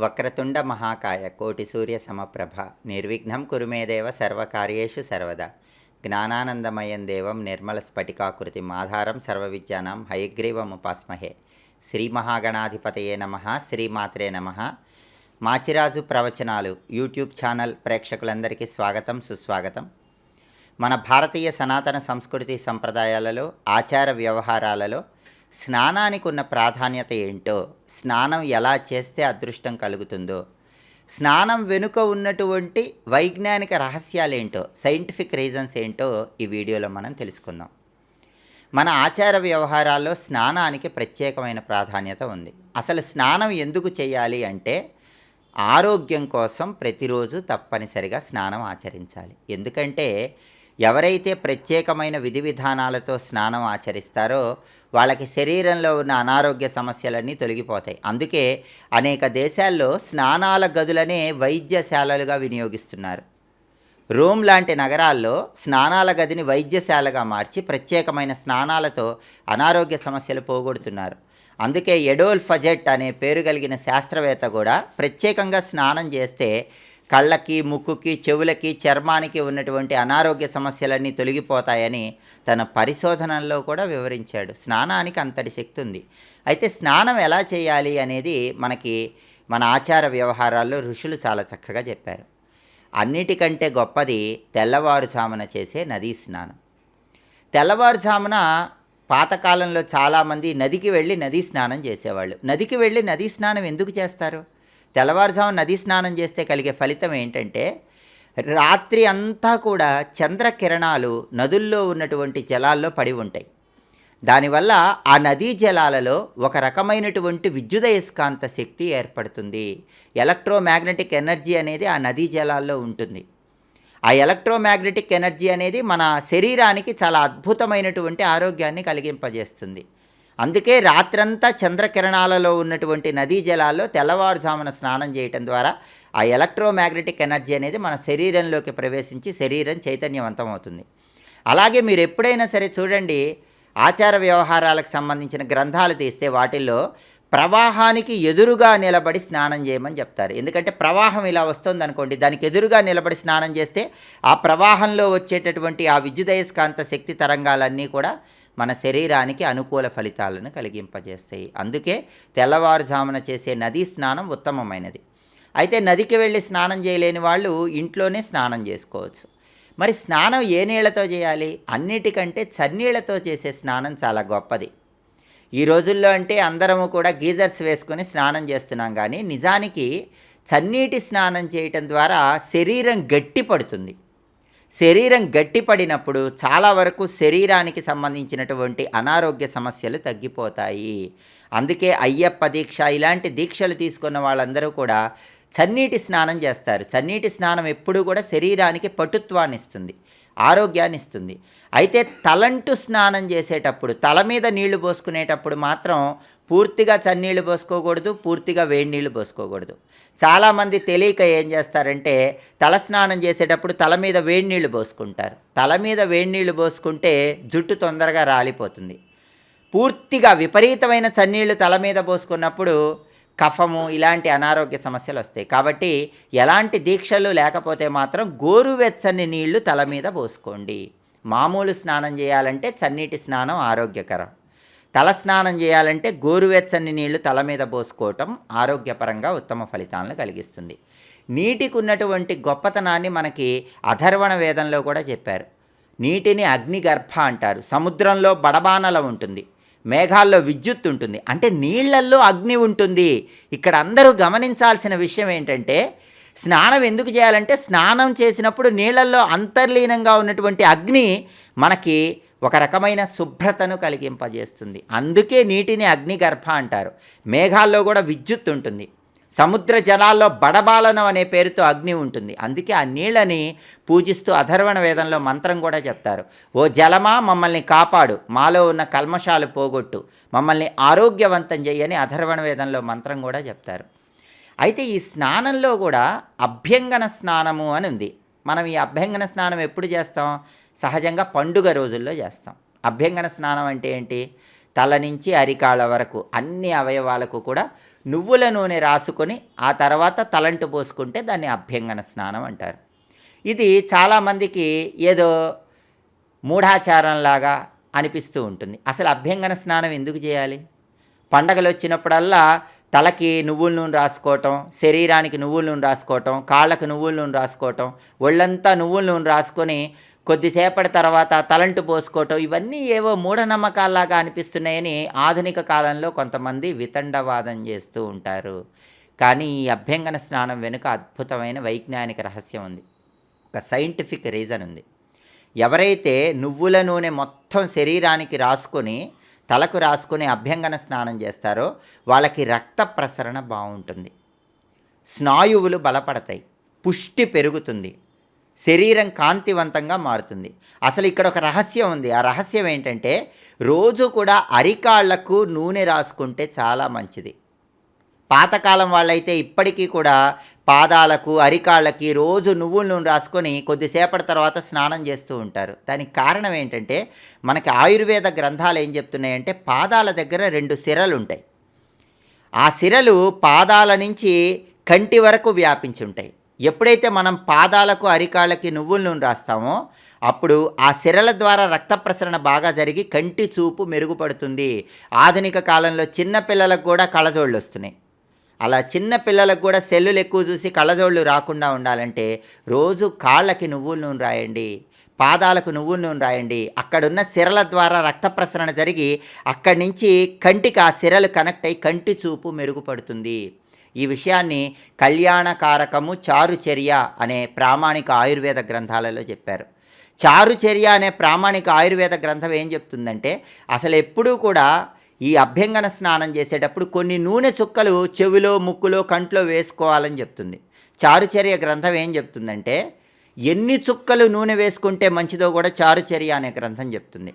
వక్రతుండ మహాకాయ కోటి సూర్య సమప్రభ. నిర్విఘ్నం కురుమేదేవ సర్వకార్యేషు సర్వదా. జ్ఞానానందమయం దేవం నిర్మల స్ఫటికాకృతి ఆధారం సర్వవిద్యానాం హయగ్రీవముపాస్మహే శ్రీ మహాగణాధిపతయే నమ శ్రీమాత్రే నమ. మాచిరాజు ప్రవచనాలు యూట్యూబ్ ఛానల్ ప్రేక్షకులందరికీ స్వాగతం సుస్వాగతం. మన భారతీయ సనాతన సంస్కృతి సంప్రదాయాలలో ఆచార వ్యవహారాలలో స్నానానికి ఉన్న ప్రాధాన్యత ఏంటో స్నానం ఎలా చేస్తే అదృష్టం కలుగుతుందో స్నానం వెనుక ఉన్నటువంటి వైజ్ఞానిక రహస్యాలేంటో సైంటిఫిక్ రీజన్స్ ఏంటో ఈ వీడియోలో మనం తెలుసుకుందాం. మన ఆచార వ్యవహారాల్లో స్నానానికి ప్రత్యేకమైన ప్రాధాన్యత ఉంది. అసలు స్నానం ఎందుకు చేయాలి అంటే ఆరోగ్యం కోసం ప్రతిరోజు తప్పనిసరిగా స్నానం ఆచరించాలి. ఎందుకంటే ఎవరైతే ప్రత్యేకమైన విధి విధానాలతో స్నానం ఆచరిస్తారో వాళ్ళకి శరీరంలో ఉన్న అనారోగ్య సమస్యలన్నీ తొలగిపోతాయి. అందుకే అనేక దేశాల్లో స్నానాల గదులనే వైద్యశాలలుగా వినియోగిస్తున్నారు. రోమ్ లాంటి నగరాల్లో స్నానాల గదిని వైద్యశాలగా మార్చి ప్రత్యేకమైన స్నానాలతో అనారోగ్య సమస్యలు పోగొడుతున్నారు. అందుకే ఎడోల్ ఫజెట్ అనే పేరు కలిగిన శాస్త్రవేత్త కూడా ప్రత్యేకంగా స్నానం చేస్తే కళ్ళకి ముక్కుకి చెవులకి చర్మానికి ఉన్నటువంటి అనారోగ్య సమస్యలన్నీ తొలగిపోతాయని తన పరిశోధనల్లో కూడా వివరించాడు. స్నానానికి అంతటి శక్తి ఉంది. అయితే స్నానం ఎలా చేయాలి అనేది మనకి మన ఆచార వ్యవహారాల్లో ఋషులు చాలా చక్కగా చెప్పారు. అన్నిటికంటే గొప్పది తెల్లవారుజామున చేసే నదీ స్నానం. తెల్లవారుజామున పాతకాలంలో చాలామంది నదికి వెళ్ళి నదీ స్నానం చేసేవాళ్ళు. నదికి వెళ్ళి నదీ స్నానం ఎందుకు చేస్తారు? తెల్లవారుజాము నదీ స్నానం చేస్తే కలిగే ఫలితం ఏంటంటే రాత్రి అంతా కూడా చంద్రకిరణాలు నదుల్లో ఉన్నటువంటి జలాల్లో పడి ఉంటాయి. దానివల్ల ఆ నదీ జలాలలో ఒక రకమైనటువంటి విద్యుదయస్కాంత శక్తి ఏర్పడుతుంది. ఎలక్ట్రోమాగ్నెటిక్ ఎనర్జీ అనేది ఆ నదీ జలాల్లో ఉంటుంది. ఆ ఎలక్ట్రోమాగ్నెటిక్ ఎనర్జీ అనేది మన శరీరానికి చాలా అద్భుతమైనటువంటి ఆరోగ్యాన్ని కలిగింపజేస్తుంది. అందుకే రాత్రంతా చంద్రకిరణాలలో ఉన్నటువంటి నదీ జలాల్లో తెల్లవారుజామున స్నానం చేయటం ద్వారా ఆ ఎలక్ట్రోమాగ్నెటిక్ ఎనర్జీ అనేది మన శరీరంలోకి ప్రవేశించి శరీరం చైతన్యవంతం అవుతుంది అలాగే మీరు ఎప్పుడైనా సరే చూడండి ఆచార వ్యవహారాలకు సంబంధించిన గ్రంథాలు తీస్తే వాటిల్లో ప్రవాహానికి ఎదురుగా నిలబడి స్నానం చేయమని చెప్తారు. ఎందుకంటే ప్రవాహం ఇలా వస్తుంది అనుకోండి దానికి ఎదురుగా నిలబడి స్నానం చేస్తే ఆ ప్రవాహంలో వచ్చేటటువంటి ఆ విద్యుదయస్కాంత శక్తి తరంగాలన్నీ కూడా మన శరీరానికి అనుకూల ఫలితాలను కలిగింపజేస్తాయి. అందుకే తెల్లవారుజామున చేసే నదీ స్నానం ఉత్తమమైనది. అయితే నదికి వెళ్ళి స్నానం చేయలేని వాళ్ళు ఇంట్లోనే స్నానం చేసుకోవచ్చు. మరి స్నానం ఏ నీళ్ళతో చేయాలి? అన్నిటికంటే చన్నీళ్ళతో చేసే స్నానం చాలా గొప్పది. ఈ రోజుల్లో అంటే అందరము కూడా గీజర్స్ వేసుకొని స్నానం చేస్తున్నాం కానీ నిజానికి చన్నీటి స్నానం చేయటం ద్వారా శరీరం గట్టి పడుతుంది శరీరం గట్టిపడినప్పుడు చాలా వరకు శరీరానికి సంబంధించినటువంటి అనారోగ్య సమస్యలు తగ్గిపోతాయి. అందుకే అయ్యప్ప దీక్ష ఇలాంటి దీక్షలు తీసుకున్న వాళ్ళందరూ కూడా చన్నీటి స్నానం చేస్తారు. చన్నీటి స్నానం ఎప్పుడూ కూడా శరీరానికి పటుత్వాన్ని ఇస్తుంది ఆరోగ్యాన్ని ఇస్తుంది. అయితే తలంటు స్నానం చేసేటప్పుడు తల మీద నీళ్ళు పోసుకునేటప్పుడు మాత్రం పూర్తిగా చన్నీళ్ళు పోసుకోకూడదు పూర్తిగా వేడి నీళ్ళు పోసుకోకూడదు. చాలామంది తెలియక ఏం చేస్తారంటే తల స్నానం చేసేటప్పుడు తల మీద వేడి నీళ్ళు పోసుకుంటారు. తల మీద వేడి నీళ్ళు పోసుకుంటే జుట్టు తొందరగా రాలిపోతుంది. పూర్తిగా విపరీతమైన చన్నీళ్ళు తల మీద పోసుకున్నప్పుడు కఫము ఇలాంటి అనారోగ్య సమస్యలు వస్తాయి. కాబట్టి ఎలాంటి దీక్షలు లేకపోతే మాత్రం గోరువెచ్చని నీళ్ళు తల మీద పోసుకోండి. మామూలు స్నానం చేయాలంటే చన్నీటి స్నానం ఆరోగ్యకరం. తల స్నానం చేయాలంటే గోరువెచ్చని నీళ్ళు తల మీద పోసుకోవటం ఆరోగ్యపరంగా ఉత్తమ ఫలితాలను కలిగిస్తుంది. నీటికి ఉన్నటువంటి గొప్పతనాన్ని మనకి అధర్వణ వేదంలో కూడా చెప్పారు. నీటిని అగ్నిగర్భ అంటారు. సముద్రంలో బడబానల ఉంటుంది. మేఘాల్లో విద్యుత్ ఉంటుంది. అంటే నీళ్ళల్లో అగ్ని ఉంటుంది. ఇక్కడ అందరూ గమనించాల్సిన విషయం ఏంటంటే స్నానం ఎందుకు చేయాలంటే స్నానం చేసినప్పుడు నీళ్ళల్లో అంతర్లీనంగా ఉన్నటువంటి అగ్ని మనకి ఒక రకమైన శుభ్రతను కలిగింపజేస్తుంది. అందుకే నీటిని అగ్నిగర్భ అంటారు. మేఘాల్లో కూడా విద్యుత్ ఉంటుంది. సముద్ర జలాల్లో బడబాలనం అనే పేరుతో అగ్ని ఉంటుంది. అందుకే ఆ నీళ్ళని పూజిస్తూ అధర్వణ వేదంలో మంత్రం కూడా చెప్తారు. ఓ జలమా మమ్మల్ని కాపాడు. మాలో ఉన్న కల్మషాలు పోగొట్టు. మమ్మల్ని ఆరోగ్యవంతం చేయని అధర్వణ వేదంలో మంత్రం కూడా చెప్తారు. అయితే ఈ స్నానంలో కూడా అభ్యంగన స్నానము అని ఉంది. మనం ఈ అభ్యంగన స్నానం ఎప్పుడు చేస్తాం? సహజంగా పండుగ రోజుల్లో చేస్తాం. అభ్యంగన స్నానం అంటే ఏంటి? తల నుంచి అరికాళ్ళ వరకు అన్ని అవయవాలకు కూడా నువ్వుల నూనె రాసుకొని ఆ తర్వాత తలంటు పోసుకుంటే దాన్ని అభ్యంగన స్నానం అంటారు. ఇది చాలామందికి ఏదో మూఢాచారంలాగా అనిపిస్తూ ఉంటుంది. అసలు అభ్యంగన స్నానం ఎందుకు చేయాలి? పండగలు వచ్చినప్పుడల్లా తలకి నువ్వుల నూనె రాసుకోవటం శరీరానికి నువ్వుల నూనె రాసుకోవటం కాళ్ళకు నువ్వుల నూనె రాసుకోవటం ఒళ్ళంతా నువ్వుల నూనె రాసుకొని కొద్దిసేపటి తర్వాత తలంటు పోసుకోవటం ఇవన్నీ ఏవో మూఢనమ్మకాల్లాగా అనిపిస్తున్నాయని ఆధునిక కాలంలో కొంతమంది వితండవాదం చేస్తూ ఉంటారు. కానీ ఈ అభ్యంగన స్నానం వెనుక అద్భుతమైన వైజ్ఞానిక రహస్యం ఉంది. ఒక సైంటిఫిక్ రీజన్ ఉంది. ఎవరైతే నువ్వుల నూనె మొత్తం శరీరానికి రాసుకొని తలకు రాసుకొని అభ్యంగన స్నానం చేస్తారో వాళ్ళకి రక్త ప్రసరణ బాగుంటుంది. స్నాయువులు బలపడతాయి. పుష్టి పెరుగుతుంది. శరీరం కాంతివంతంగా మారుతుంది. అసలు ఇక్కడ ఒక రహస్యం ఉంది. ఆ రహస్యం ఏంటంటే రోజు కూడా అరికాళ్ళకు నూనె రాసుకుంటే చాలా మంచిది. పాతకాలం వాళ్ళైతే ఇప్పటికీ కూడా పాదాలకు అరికాళ్ళకి రోజు నువ్వుల నూనె రాసుకొని కొద్దిసేపటి తర్వాత స్నానం చేస్తూ ఉంటారు. దానికి కారణం ఏంటంటే మనకి ఆయుర్వేద గ్రంథాలు ఏం చెప్తున్నాయంటే పాదాల దగ్గర రెండు సిరలు ఉంటాయి. ఆ సిరలు పాదాల నుంచి కంటి వరకు వ్యాపించి ఉంటాయి ఎప్పుడైతే మనం పాదాలకు అరికాళ్ళకి నువ్వుల నూనె రాస్తామో అప్పుడు ఆ సిరల ద్వారా రక్త ప్రసరణ బాగా జరిగి కంటి చూపు మెరుగుపడుతుంది. ఆధునిక కాలంలో చిన్న పిల్లలకు కూడా కళ్ళజోళ్ళు వస్తున్నాయి. అలా చిన్న పిల్లలకు కూడా సెల్లులు ఎక్కువ చూసి కళ్ళజోళ్ళు రాకుండా ఉండాలంటే రోజు కాళ్ళకి నువ్వుల నూనె రాయండి పాదాలకు నువ్వుల నూనె రాయండి. అక్కడున్న సిరల ద్వారా రక్త ప్రసరణ జరిగి అక్కడి నుంచి కంటికి ఆ సిరలు కనెక్ట్ అయ్యి కంటి చూపు మెరుగుపడుతుంది. ఈ విషయాన్ని కళ్యాణకారకము చారుచర్య అనే ప్రామాణిక ఆయుర్వేద గ్రంథాలలో చెప్పారు. చారుచర్య అనే ప్రామాణిక ఆయుర్వేద గ్రంథం ఏం చెప్తుందంటే అసలు ఎప్పుడూ కూడా ఈ అభ్యంగన స్నానం చేసేటప్పుడు కొన్ని నూనె చుక్కలు చెవిలో ముక్కులో కంట్లో వేసుకోవాలని చెప్తుంది. చారుచర్య గ్రంథం ఏం చెప్తుందంటే ఎన్ని చుక్కలు నూనె వేసుకుంటే మంచిదో కూడా చారుచర్య అనే గ్రంథం చెప్తుంది.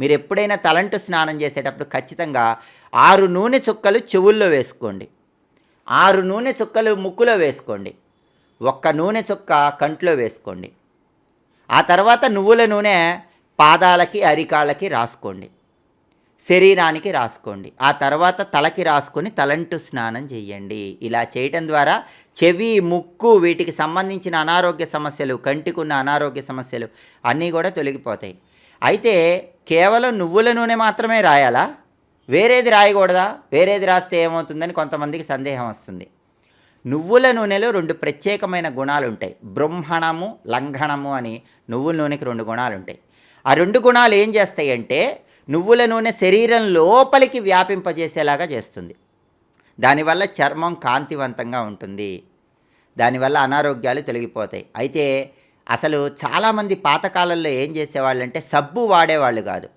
మీరు ఎప్పుడైనా తలంటు స్నానం చేసేటప్పుడు ఖచ్చితంగా ఆరు నూనె చుక్కలు చెవుల్లో వేసుకోండి. ఆరు నూనె చుక్కలు ముక్కులో వేసుకోండి. ఒక్క నూనె చుక్క కంట్లో వేసుకోండి. ఆ తర్వాత నువ్వుల నూనె పాదాలకి అరికాళ్ళకి రాసుకోండి. శరీరానికి రాసుకోండి. ఆ తర్వాత తలకి రాసుకొని తలంటు స్నానం చేయండి. ఇలా చేయటం ద్వారా చెవి ముక్కు వీటికి సంబంధించిన అనారోగ్య సమస్యలు కంటికున్న అనారోగ్య సమస్యలు అన్నీ కూడా తొలగిపోతాయి. అయితే కేవలం నువ్వుల నూనె మాత్రమే రాయాలా? వేరేది రాయకూడదా? వేరేది రాస్తే ఏమవుతుందని కొంతమందికి సందేహం వస్తుంది. నువ్వుల నూనెలో రెండు ప్రత్యేకమైన గుణాలు ఉంటాయి బ్రహ్మణము లంఘనము అని నువ్వుల నూనెకి రెండు గుణాలు ఉంటాయి ఆ రెండు గుణాలు ఏం చేస్తాయి అంటే నువ్వుల నూనె శరీరం లోపలికి వ్యాపింపజేసేలాగా చేస్తుంది. దానివల్ల చర్మం కాంతివంతంగా ఉంటుంది. దానివల్ల అనారోగ్యాలు తొలగిపోతాయి. అయితే అసలు చాలామంది పాతకాలంలో ఏం చేసేవాళ్ళు అంటే సబ్బు వాడేవాళ్ళు కాదు.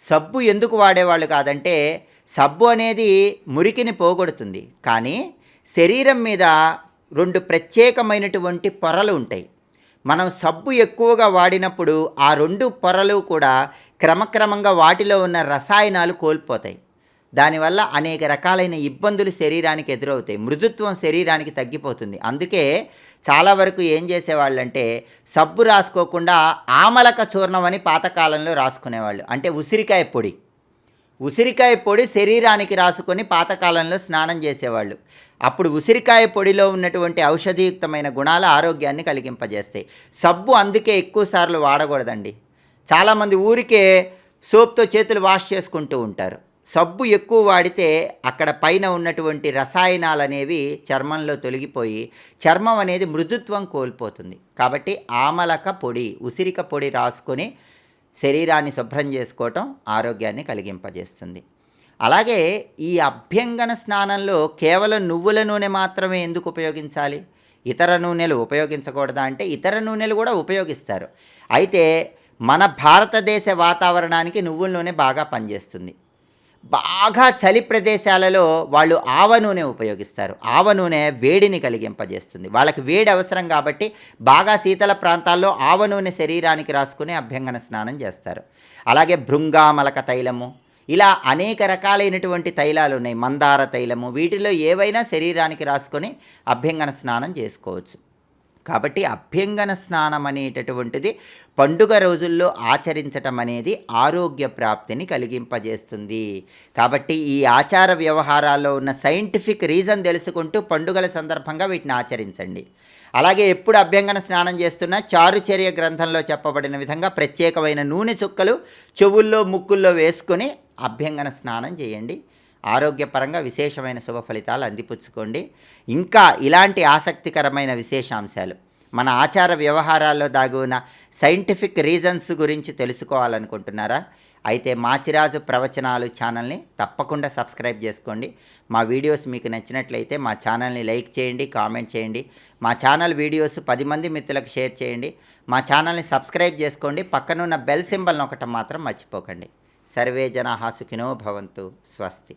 సబ్బు ఎందుకు వాడేవాళ్ళు కాదంటే సబ్బు అనేది మురికిని పోగొడుతుంది. కానీ శరీరం మీద రెండు ప్రత్యేకమైనటువంటి పొరలు ఉంటాయి. మనం సబ్బు ఎక్కువగా వాడినప్పుడు ఆ రెండు పొరలు కూడా క్రమక్రమంగా వాటిలో ఉన్న రసాయనాలు కోల్పోతాయి. దానివల్ల అనేక రకాలైన ఇబ్బందులు శరీరానికి ఎదురవుతాయి. మృదుత్వం శరీరానికి తగ్గిపోతుంది. అందుకే చాలా వరకు ఏం చేసేవాళ్ళంటే సబ్బు రాసుకోకుండా ఆమలక చూర్ణం అని పాతకాలంలో రాసుకునేవాళ్ళు. అంటే ఉసిరికాయ పొడి. ఉసిరికాయ పొడి శరీరానికి రాసుకొని పాతకాలంలో స్నానం చేసేవాళ్ళు. అప్పుడు ఉసిరికాయ పొడిలో ఉన్నటువంటి ఔషధయుక్తమైన గుణాలు ఆరోగ్యాన్ని కలిగింపజేస్తాయి. సబ్బు అందుకే ఎక్కువసార్లు వాడకూడదండి. చాలామంది ఊరికే సోప్తో చేతులు వాష్ చేసుకుంటూ ఉంటారు. సబ్బు ఎక్కువ వాడితే అక్కడ పైన ఉన్నటువంటి రసాయనాలు అనేవి చర్మంలో తొలగిపోయి చర్మం అనేది మృదుత్వం కోల్పోతుంది. కాబట్టి ఆమలక పొడి ఉసిరిక పొడి రాసుకొని శరీరాన్ని శుభ్రం చేసుకోవటం ఆరోగ్యాన్ని కలిగింపజేస్తుంది. అలాగే ఈ అభ్యంగన స్నానంలో కేవలం నువ్వుల నూనె మాత్రమే ఎందుకు ఉపయోగించాలి? ఇతర నూనెలు ఉపయోగించకూడదా అంటే ఇతర నూనెలు కూడా ఉపయోగిస్తారు. అయితే మన భారతదేశ వాతావరణానికి నువ్వుల నూనె బాగా పనిచేస్తుంది. బాగా చలి ప్రదేశాలలో వాళ్ళు ఆవ నూనె ఉపయోగిస్తారు. ఆవ నూనె వేడిని కలిగింపజేస్తుంది. వాళ్ళకి వేడి అవసరం కాబట్టి బాగా శీతల ప్రాంతాల్లో ఆవ నూనె శరీరానికి రాసుకుని అభ్యంగన స్నానం చేస్తారు. అలాగే భృంగామలక తైలము ఇలా అనేక రకాలైనటువంటి తైలాలు ఉన్నాయి. మందార తైలము వీటిలో ఏవైనా శరీరానికి రాసుకొని అభ్యంగన స్నానం చేసుకోవచ్చు. కాబట్టి అభ్యంగన స్నానం అనేటటువంటిది పండుగ రోజుల్లో ఆచరించటం అనేది ఆరోగ్య ప్రాప్తిని కలిగింపజేస్తుంది. కాబట్టి ఈ ఆచార వ్యవహారాల్లో ఉన్న సైంటిఫిక్ రీజన్ తెలుసుకుంటూ పండుగల సందర్భంగా వీటిని ఆచరించండి. అలాగే ఎప్పుడు అభ్యంగన స్నానం చేస్తున్నా చారుచర్య గ్రంథంలో చెప్పబడిన విధంగా ప్రత్యేకమైన నూనె చుక్కలు చెవుల్లో ముక్కుల్లో వేసుకొని అభ్యంగన స్నానం చేయండి. ఆరోగ్యపరంగా విశేషమైన శుభ ఫలితాలు అందిపుచ్చుకోండి. ఇంకా ఇలాంటి ఆసక్తికరమైన విశేషాంశాలు మన ఆచార వ్యవహారాల్లో దాగి ఉన్న సైంటిఫిక్ రీజన్స్ గురించి తెలుసుకోవాలనుకుంటున్నారా? అయితే మాచిరాజు ప్రవచనాలు ఛానల్ని తప్పకుండా సబ్స్క్రైబ్ చేసుకోండి. మా వీడియోస్ మీకు నచ్చినట్లయితే మా ఛానల్ని లైక్ చేయండి కామెంట్ చేయండి. మా ఛానల్ వీడియోస్ పది మంది మిత్రులకు షేర్ చేయండి. మా ఛానల్ని సబ్స్క్రైబ్ చేసుకోండి. పక్కనున్న బెల్ సింబల్ నొక్కటం మాత్రం మర్చిపోకండి. సర్వే జనా సుఖినో భవంతు. స్వస్తి.